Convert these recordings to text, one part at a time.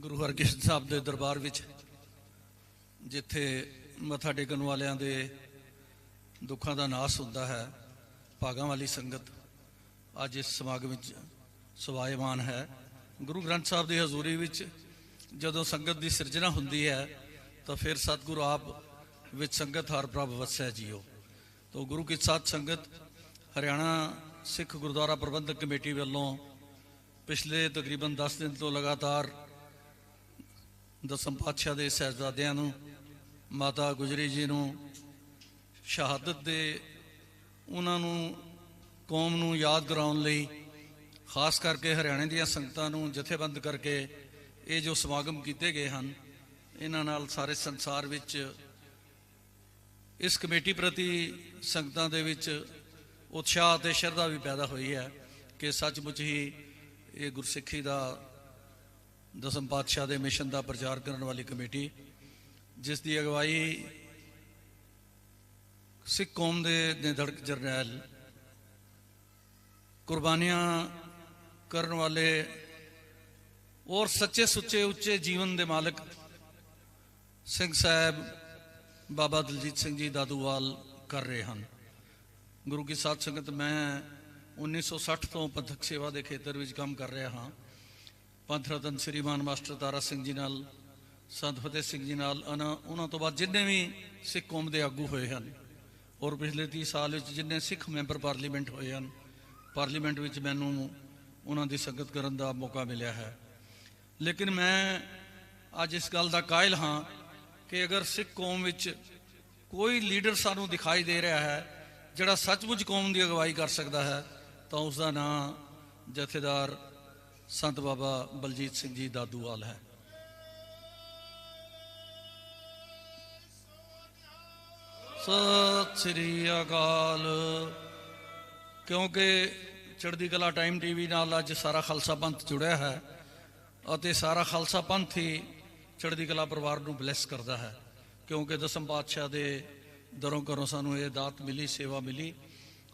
ਗੁਰੂ ਹਰਕ੍ਰਿਸ਼ਨ ਸਾਹਿਬ ਦੇ ਦਰਬਾਰ ਵਿੱਚ, ਜਿੱਥੇ ਮੱਥਾ ਟੇਕਣ ਵਾਲਿਆਂ ਦੇ ਦੁੱਖਾਂ ਦਾ ਨਾਸ ਹੁੰਦਾ ਹੈ, ਭਾਗਾਂ ਵਾਲੀ ਸੰਗਤ ਅੱਜ ਇਸ ਸਮਾਗਮ ਵਿੱਚ ਸਵਾਇਮਾਨ ਹੈ। ਗੁਰੂ ਗ੍ਰੰਥ ਸਾਹਿਬ ਦੀ ਹਜ਼ੂਰੀ ਵਿੱਚ ਜਦੋਂ ਸੰਗਤ ਦੀ ਸਿਰਜਣਾ ਹੁੰਦੀ ਹੈ, ਤਾਂ ਫਿਰ ਸਤਿਗੁਰੂ ਆਪ ਵਿੱਚ ਸੰਗਤ ਹਰ ਪ੍ਰਭ ਵਸੈ ਜੀਓ। ਤੋ ਗੁਰੂ ਕੀ ਸਾਥ ਸੰਗਤ, ਹਰਿਆਣਾ ਸਿੱਖ ਗੁਰਦੁਆਰਾ ਪ੍ਰਬੰਧਕ ਕਮੇਟੀ ਵੱਲੋਂ ਪਿਛਲੇ ਤਕਰੀਬਨ 10 ਦਿਨ ਤੋਂ ਲਗਾਤਾਰ ਦਸਮ ਪਾਤਸ਼ਾਹ ਦੇ ਸਹਿਬਜ਼ਾਦਿਆਂ ਨੂੰ, ਮਾਤਾ ਗੁਜਰੀ ਜੀ ਨੂੰ ਸ਼ਹਾਦਤ ਦੇ ਉਹਨਾਂ ਨੂੰ, ਕੌਮ ਨੂੰ ਯਾਦ ਕਰਾਉਣ ਲਈ, ਖਾਸ ਕਰਕੇ ਹਰਿਆਣੇ ਦੀਆਂ ਸੰਗਤਾਂ ਨੂੰ ਜਥੇਬੰਦ ਕਰਕੇ ਇਹ ਜੋ ਸਮਾਗਮ ਕੀਤੇ ਗਏ ਹਨ, ਇਹਨਾਂ ਨਾਲ ਸਾਰੇ ਸੰਸਾਰ ਵਿੱਚ ਇਸ ਕਮੇਟੀ ਪ੍ਰਤੀ ਸੰਗਤਾਂ ਦੇ ਵਿੱਚ ਉਤਸ਼ਾਹ ਅਤੇ ਸ਼ਰਧਾ ਵੀ ਪੈਦਾ ਹੋਈ ਹੈ ਕਿ ਸੱਚਮੁੱਚ ਹੀ ਇਹ ਗੁਰਸਿੱਖੀ ਦਾ ਦਸਮ ਪਾਤਸ਼ਾਹ ਦੇ ਮਿਸ਼ਨ ਦਾ ਪ੍ਰਚਾਰ ਕਰਨ ਵਾਲੀ ਕਮੇਟੀ, ਜਿਸ ਦੀ ਅਗਵਾਈ ਸਿੱਖ ਕੌਮ ਦੇ ਨਿਧੜਕ ਜਰਨੈਲ ਕੁਰਬਾਨੀਆਂ ਕਰਨ ਵਾਲੇ ਔਰ ਸੱਚੇ ਸੁੱਚੇ ਉੱਚੇ ਜੀਵਨ ਦੇ ਮਾਲਕ ਸਿੰਘ ਸਾਹਿਬ ਬਾਬਾ ਦਲਜੀਤ ਸਿੰਘ ਜੀ ਦਾਦੂਵਾਲ ਕਰ ਰਹੇ ਹਨ। ਗੁਰੂ ਕੀ ਸਾਧ ਸੰਗਤ, ਮੈਂ 1960 ਤੋਂ ਪੰਥਕ ਸੇਵਾ ਦੇ ਖੇਤਰ ਵਿੱਚ ਕੰਮ ਕਰ ਰਿਹਾ ਹਾਂ। ਪੰਥ ਰਤਨ ਸ੍ਰੀਮਾਨ ਮਾਸਟਰ ਤਾਰਾ ਸਿੰਘ ਜੀ ਨਾਲ, ਸੰਤ ਫਤਿਹ ਸਿੰਘ ਜੀ ਨਾਲ, ਅਨਾ- ਉਹਨਾਂ ਤੋਂ ਬਾਅਦ ਜਿੰਨੇ ਵੀ ਸਿੱਖ ਕੌਮ ਦੇ ਆਗੂ ਹੋਏ ਹਨ, ਔਰ ਪਿਛਲੇ 30 ਸਾਲ ਵਿੱਚ ਜਿੰਨੇ ਸਿੱਖ ਮੈਂਬਰ ਪਾਰਲੀਮੈਂਟ ਹੋਏ ਹਨ, ਪਾਰਲੀਮੈਂਟ ਵਿੱਚ ਮੈਨੂੰ ਉਹਨਾਂ ਦੀ ਸੰਗਤ ਕਰਨ ਦਾ ਮੌਕਾ ਮਿਲਿਆ ਹੈ। ਲੇਕਿਨ ਮੈਂ ਅੱਜ ਇਸ ਗੱਲ ਦਾ ਕਾਇਲ ਹਾਂ ਕਿ ਅਗਰ ਸਿੱਖ ਕੌਮ ਵਿੱਚ ਕੋਈ ਲੀਡਰ ਸਾਨੂੰ ਦਿਖਾਈ ਦੇ ਰਿਹਾ ਹੈ, ਜਿਹੜਾ ਸੱਚਮੁੱਚ ਕੌਮ ਦੀ ਅਗਵਾਈ ਕਰ ਸਕਦਾ ਹੈ, ਤਾਂ ਉਸ ਦਾ ਨਾਮ ਜਥੇਦਾਰ ਸੰਤ ਬਾਬਾ ਬਲਜੀਤ ਸਿੰਘ ਜੀ ਦਾਦੂਵਾਲ ਹੈ। ਸਤਿ ਸ੍ਰੀ ਅਕਾਲ। ਕਿਉਂਕਿ ਚੜ੍ਹਦੀ ਕਲਾ ਟਾਈਮ ਟੀਵੀ ਨਾਲ ਅੱਜ ਸਾਰਾ ਖਾਲਸਾ ਪੰਥ ਜੁੜਿਆ ਹੈ ਅਤੇ ਸਾਰਾ ਖਾਲਸਾ ਪੰਥ ਹੀ ਚੜ੍ਹਦੀ ਕਲਾ ਪਰਿਵਾਰ ਨੂੰ ਬਲੈਸ ਕਰਦਾ ਹੈ। ਕਿਉਂਕਿ ਦਸਮ ਪਾਤਸ਼ਾਹ ਦੇ ਦਰੋਂ ਘਰੋਂ ਸਾਨੂੰ ਇਹ ਦਾਤ ਮਿਲੀ, ਸੇਵਾ ਮਿਲੀ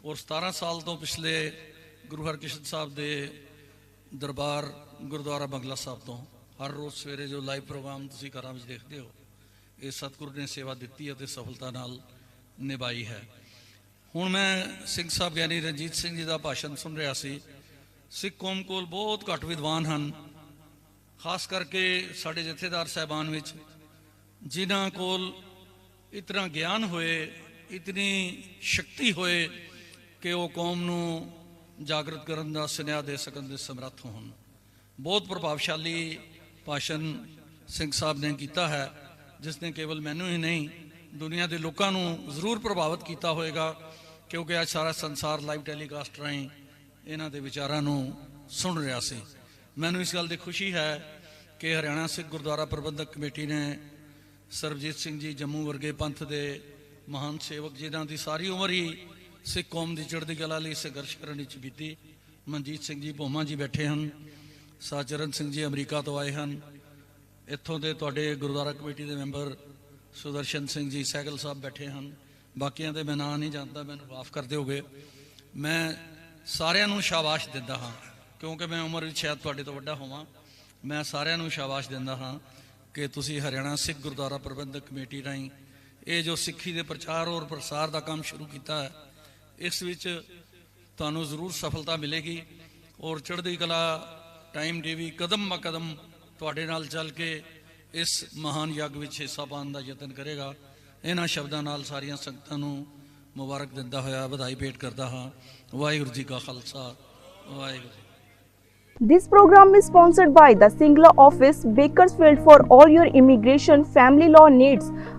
ਔਰ 17 ਸਾਲ ਤੋਂ ਪਿਛਲੇ ਗੁਰੂ ਹਰਕ੍ਰਿਸ਼ਨ ਸਾਹਿਬ ਦੇ ਦਰਬਾਰ ਗੁਰਦੁਆਰਾ ਬੰਗਲਾ ਸਾਹਿਬ ਤੋਂ ਹਰ ਰੋਜ਼ ਸਵੇਰੇ ਜੋ ਲਾਈਵ ਪ੍ਰੋਗਰਾਮ ਤੁਸੀਂ ਘਰਾਂ ਵਿੱਚ ਦੇਖਦੇ ਹੋ, ਇਹ ਸਤਿਗੁਰੂ ਨੇ ਸੇਵਾ ਦਿੱਤੀ ਅਤੇ ਸਫਲਤਾ ਨਾਲ ਨਿਭਾਈ ਹੈ। ਹੁਣ ਮੈਂ ਸਿੰਘ ਸਾਹਿਬ ਗਿਆਨੀ ਰਣਜੀਤ ਸਿੰਘ ਜੀ ਦਾ ਭਾਸ਼ਣ ਸੁਣ ਰਿਹਾ ਸੀ। ਸਿੱਖ ਕੌਮ ਕੋਲ ਬਹੁਤ ਘੱਟ ਵਿਦਵਾਨ ਹਨ। ਖਾਸ ਕਰਕੇ ਸਾਡੇ ਜਥੇਦਾਰ ਸਾਹਿਬਾਨ ਵਿੱਚ, ਜਿਨ੍ਹਾਂ ਕੋਲ ਇਤਨਾ ਗਿਆਨ ਹੋਏ, ਇਤਨੀ ਸ਼ਕਤੀ ਹੋਏ ਕਿ ਉਹ ਕੌਮ ਨੂੰ ਜਾਗਰਤ ਕਰਨ ਦਾ ਸੁਨੇਹਾ ਦੇ ਸਕਣ ਦੇ ਸਮਰੱਥ ਹੋਣ। ਬਹੁਤ ਪ੍ਰਭਾਵਸ਼ਾਲੀ ਭਾਸ਼ਣ ਸਿੰਘ ਸਾਹਿਬ ਨੇ ਕੀਤਾ ਹੈ ਜਿਸ ਨੇ ਕੇਵਲ ਮੈਨੂੰ ਹੀ ਨਹੀਂ, ਦੁਨੀਆ ਦੇ ਲੋਕਾਂ ਨੂੰ ਜ਼ਰੂਰ ਪ੍ਰਭਾਵਿਤ ਕੀਤਾ ਹੋਵੇਗਾ ਕਿਉਂਕਿ ਅੱਜ ਸਾਰਾ ਸੰਸਾਰ ਲਾਈਵ ਟੈਲੀਕਾਸਟ ਰਾਹੀਂ ਇਹਨਾਂ ਦੇ ਵਿਚਾਰਾਂ ਨੂੰ ਸੁਣ ਰਿਹਾ ਸੀ। ਮੈਨੂੰ ਇਸ ਗੱਲ ਦੀ ਖੁਸ਼ੀ ਹੈ ਕਿ ਹਰਿਆਣਾ ਸਿੱਖ ਗੁਰਦੁਆਰਾ ਪ੍ਰਬੰਧਕ ਕਮੇਟੀ ਨੇ ਸਰਬਜੀਤ ਸਿੰਘ ਜੀ ਜੰਮੂ ਵਰਗੇ ਪੰਥ ਦੇ ਮਹਾਨ ਸੇਵਕ ਜਿਨ੍ਹਾਂ ਦੀ ਸਾਰੀ ਉਮਰ ਹੀ ਸਿੱਖ ਕੌਮ ਦੀ ਚੜ੍ਹਦੀ ਕਲਾ ਲਈ ਸੰਘਰਸ਼ ਕਰਨ ਵਿੱਚ ਬੀਤੀ। ਮਨਜੀਤ ਸਿੰਘ ਜੀ, ਭੋਮਾ ਜੀ ਬੈਠੇ ਹਨ। ਸਾਚਰਨ ਸਿੰਘ ਜੀ ਅਮਰੀਕਾ ਤੋਂ ਆਏ ਹਨ। ਇੱਥੋਂ ਦੇ ਤੁਹਾਡੇ ਗੁਰਦੁਆਰਾ ਕਮੇਟੀ ਦੇ ਮੈਂਬਰ ਸੁਦਰਸ਼ਨ ਸਿੰਘ ਜੀ ਸਹਿਗਲ ਸਾਹਿਬ ਬੈਠੇ ਹਨ। ਬਾਕੀਆਂ ਦੇ ਮੈਂ ਨਾਂ ਨਹੀਂ ਜਾਣਦਾ, ਮੈਨੂੰ ਮਾਫ ਕਰ ਦਿਓਗੇ। ਮੈਂ ਸਾਰਿਆਂ ਨੂੰ ਸ਼ਾਬਾਸ਼ ਦਿੰਦਾ ਹਾਂ, ਕਿਉਂਕਿ ਮੈਂ ਉਮਰ ਵਿੱਚ ਸ਼ਾਇਦ ਤੁਹਾਡੇ ਤੋਂ ਵੱਡਾ ਹੋਵਾਂ। ਮੈਂ ਸਾਰਿਆਂ ਨੂੰ ਸ਼ਾਬਾਸ਼ ਦਿੰਦਾ ਹਾਂ ਕਿ ਤੁਸੀਂ ਹਰਿਆਣਾ ਸਿੱਖ ਗੁਰਦੁਆਰਾ ਪ੍ਰਬੰਧਕ ਕਮੇਟੀ ਰਾਹੀਂ ਇਹ ਜੋ ਸਿੱਖੀ ਦੇ ਪ੍ਰਚਾਰ ਔਰ ਪ੍ਰਸਾਰ ਦਾ ਕੰਮ ਸ਼ੁਰੂ ਕੀਤਾ ਹੈ ਇਸ ਵਿੱਚ ਤੁਹਾਨੂੰ ਜ਼ਰੂਰ ਸਫਲਤਾ ਮਿਲੇਗੀ ਔਰ ਚੜ੍ਹਦੀ ਕਲਾ ਟਾਈਮ ਟੀਵੀ ਕਦਮ ਬ ਕਦਮ ਤੁਹਾਡੇ ਨਾਲ ਚੱਲ ਕੇ ਇਸ ਮਹਾਨ ਯੱਗ ਵਿੱਚ ਹਿੱਸਾ ਪਾਉਣ ਦਾ ਯਤਨ ਕਰੇਗਾ। ਇਹਨਾਂ ਸ਼ਬਦਾਂ ਨਾਲ ਸਾਰੀਆਂ ਸੰਗਤਾਂ ਨੂੰ ਮੁਬਾਰਕ ਦਿੰਦਾ ਹੋਇਆ ਵਧਾਈ ਭੇਟ ਕਰਦਾ ਹਾਂ। ਵਾਹਿਗੁਰੂ ਜੀ ਕਾ Khalsa Waheguru ji This program is sponsored by the Singla office, Bakersfield for all your immigration family law needs.